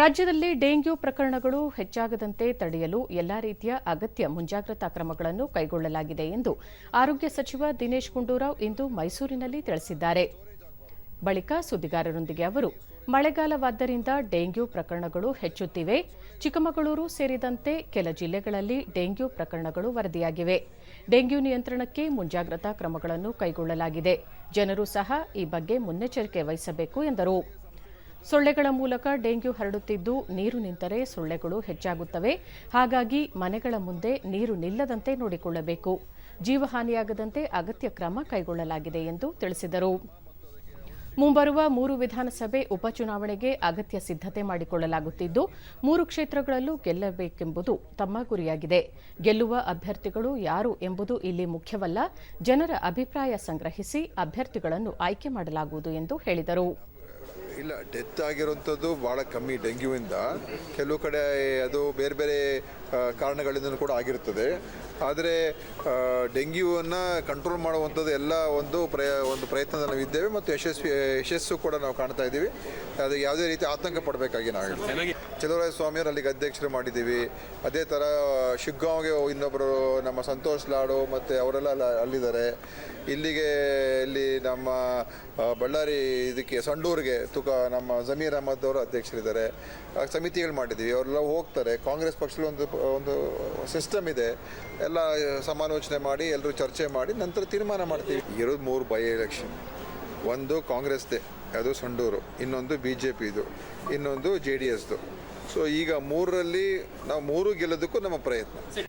ರಾಜ್ಯದಲ್ಲಿ ಡೆಂಗ್ಯೂ ಪ್ರಕರಣಗಳು ಹೆಚ್ಚಾಗದಂತೆ ತಡೆಯಲು ಎಲ್ಲಾ ರೀತಿಯ ಅಗತ್ಯ ಮುಂಜಾಗ್ರತಾ ಕ್ರಮಗಳನ್ನು ಕೈಗೊಳ್ಳಲಾಗಿದೆ ಎಂದು ಆರೋಗ್ಯ ಸಚಿವ ದಿನೇಶ್ ಗುಂಡೂರಾವ್ ಇಂದು ಮೈಸೂರಿನಲ್ಲಿ ತಿಳಿಸಿದ್ದಾರೆ. ಬಳಿಕ ಸುದ್ದಿಗಾರರೊಂದಿಗೆ ಅವರು, ಮಳೆಗಾಲವಾದ್ದರಿಂದ ಡೆಂಗ್ಯೂ ಪ್ರಕರಣಗಳು ಹೆಚ್ಚುತ್ತಿವೆ. ಚಿಕ್ಕಮಗಳೂರು ಸೇರಿದಂತೆ ಕೆಲ ಜಿಲ್ಲೆಗಳಲ್ಲಿ ಡೆಂಗ್ಯೂ ಪ್ರಕರಣಗಳು ವರದಿಯಾಗಿವೆ. ಡೆಂಗ್ಯೂ ನಿಯಂತ್ರಣಕ್ಕೆ ಮುಂಜಾಗ್ರತಾ ಕ್ರಮಗಳನ್ನು ಕೈಗೊಳ್ಳಲಾಗಿದೆ. ಜನರು ಸಹ ಈ ಬಗ್ಗೆ ಮುನ್ನೆಚ್ಚರಿಕೆ ವಹಿಸಬೇಕು ಎಂದರು. ಸೊಳ್ಳೆಗಳ ಮೂಲಕ ಡೆಂಗ್ಯೂ ಹರಡುತ್ತಿದ್ದು ನೀರು ನಿಂತರೆ ಸೊಳ್ಳೆಗಳು ಹೆಚ್ಚಾಗುತ್ತವೆ. ಹಾಗಾಗಿ ಮನೆಗಳ ಮುಂದೆ ನೀರು ನಿಲ್ಲದಂತೆ ನೋಡಿಕೊಳ್ಳಬೇಕು. ಜೀವಹಾನಿಯಾಗದಂತೆ ಅಗತ್ಯ ಕ್ರಮ ಕೈಗೊಳ್ಳಲಾಗಿದೆ ಎಂದು ತಿಳಿಸಿದರು. ಮುಂಬರುವ ಮೂರು ವಿಧಾನಸಭೆ ಉಪಚುನಾವಣೆಗೆ ಅಗತ್ಯ ಸಿದ್ಧತೆ ಮಾಡಿಕೊಳ್ಳಲಾಗುತ್ತಿದ್ದು, ಮೂರು ಕ್ಷೇತ್ರಗಳಲ್ಲೂ ಗೆಲ್ಲಬೇಕೆಂಬುದು ತಮ್ಮ ಗುರಿಯಾಗಿದೆ. ಗೆಲ್ಲುವ ಅಭ್ಯರ್ಥಿಗಳು ಯಾರು ಎಂಬುದು ಇಲ್ಲಿ ಮುಖ್ಯವಲ್ಲ. ಜನರ ಅಭಿಪ್ರಾಯ ಸಂಗ್ರಹಿಸಿ ಅಭ್ಯರ್ಥಿಗಳನ್ನು ಆಯ್ಕೆ ಮಾಡಲಾಗುವುದು ಎಂದು ಹೇಳಿದರು. ಇಲ್ಲ ಡೆತ್ ಆಗಿರುವಂಥದ್ದು ಭಾಳ ಕಮ್ಮಿ ಡೆಂಗ್ಯೂವಿಂದ. ಕೆಲವು ಕಡೆ ಅದು ಬೇರೆ ಬೇರೆ ಕಾರಣಗಳಿಂದ ಕೂಡ ಆಗಿರ್ತದೆ. ಆದರೆ ಡೆಂಗ್ಯೂವನ್ನು ಕಂಟ್ರೋಲ್ ಮಾಡುವಂಥದ್ದು ಎಲ್ಲ ಒಂದು ಪ್ರಯ ಒಂದು ಪ್ರಯತ್ನದ ನಾವು ಇದ್ದೇವೆ ಮತ್ತು ಯಶಸ್ವಿ ಯಶಸ್ಸು ಕೂಡ ನಾವು ಕಾಣ್ತಾ ಇದ್ದೀವಿ. ಅದು ಯಾವುದೇ ರೀತಿ ಆತಂಕ ಪಡಬೇಕಾಗಿ ನಾವು ಚಲುವರಾಯ ಸ್ವಾಮಿಯವರು ಅಲ್ಲಿಗೆ ಅಧ್ಯಕ್ಷರು ಮಾಡಿದ್ದೀವಿ. ಅದೇ ಥರ ಶಿಗ್ಗಾಂವ್ಗೆ ಇನ್ನೊಬ್ಬರು ನಮ್ಮ ಸಂತೋಷ್ ಲಾಡು ಮತ್ತು ಅವರೆಲ್ಲ ಅಲ್ಲ- ಅಲ್ಲಿದ್ದಾರೆ. ಇಲ್ಲಿಗೆ ಇಲ್ಲಿ ನಮ್ಮ ಬಳ್ಳಾರಿ ಇದಕ್ಕೆ ಸಂಡೂರಿಗೆ ತುಕ ನಮ್ಮ ಜಮೀರ್ ಅಹಮದ್ ಅವರು ಅಧ್ಯಕ್ಷರಿದ್ದಾರೆ. ಸಮಿತಿಗಳು ಮಾಡಿದ್ದೀವಿ. ಅವರೆಲ್ಲ ಹೋಗ್ತಾರೆ. ಕಾಂಗ್ರೆಸ್ ಪಕ್ಷದಲ್ಲಿ ಒಂದು ಒಂದು ಸಿಸ್ಟಮ್ ಇದೆ. ಎಲ್ಲ ಸಮಾಲೋಚನೆ ಮಾಡಿ, ಎಲ್ಲರೂ ಚರ್ಚೆ ಮಾಡಿ, ನಂತರ ತೀರ್ಮಾನ ಮಾಡ್ತೀವಿ. ಇರೋದು ಮೂರು ಬೈ ಎಲೆಕ್ಷನ್ ಒಂದು ಕಾಂಗ್ರೆಸ್ದೇ, ಅದು ಸಂಡೂರು. ಇನ್ನೊಂದು ಬಿ ಜೆ ಪಿದು ಇನ್ನೊಂದು ಜೆ ಡಿ ಎಸ್ದು. ಸೊ ಈಗ ಮೂರರಲ್ಲಿ ನಾವು ಮೂರು ಗೆಲ್ಲೋದಕ್ಕೂ ನಮ್ಮ ಪ್ರಯತ್ನ.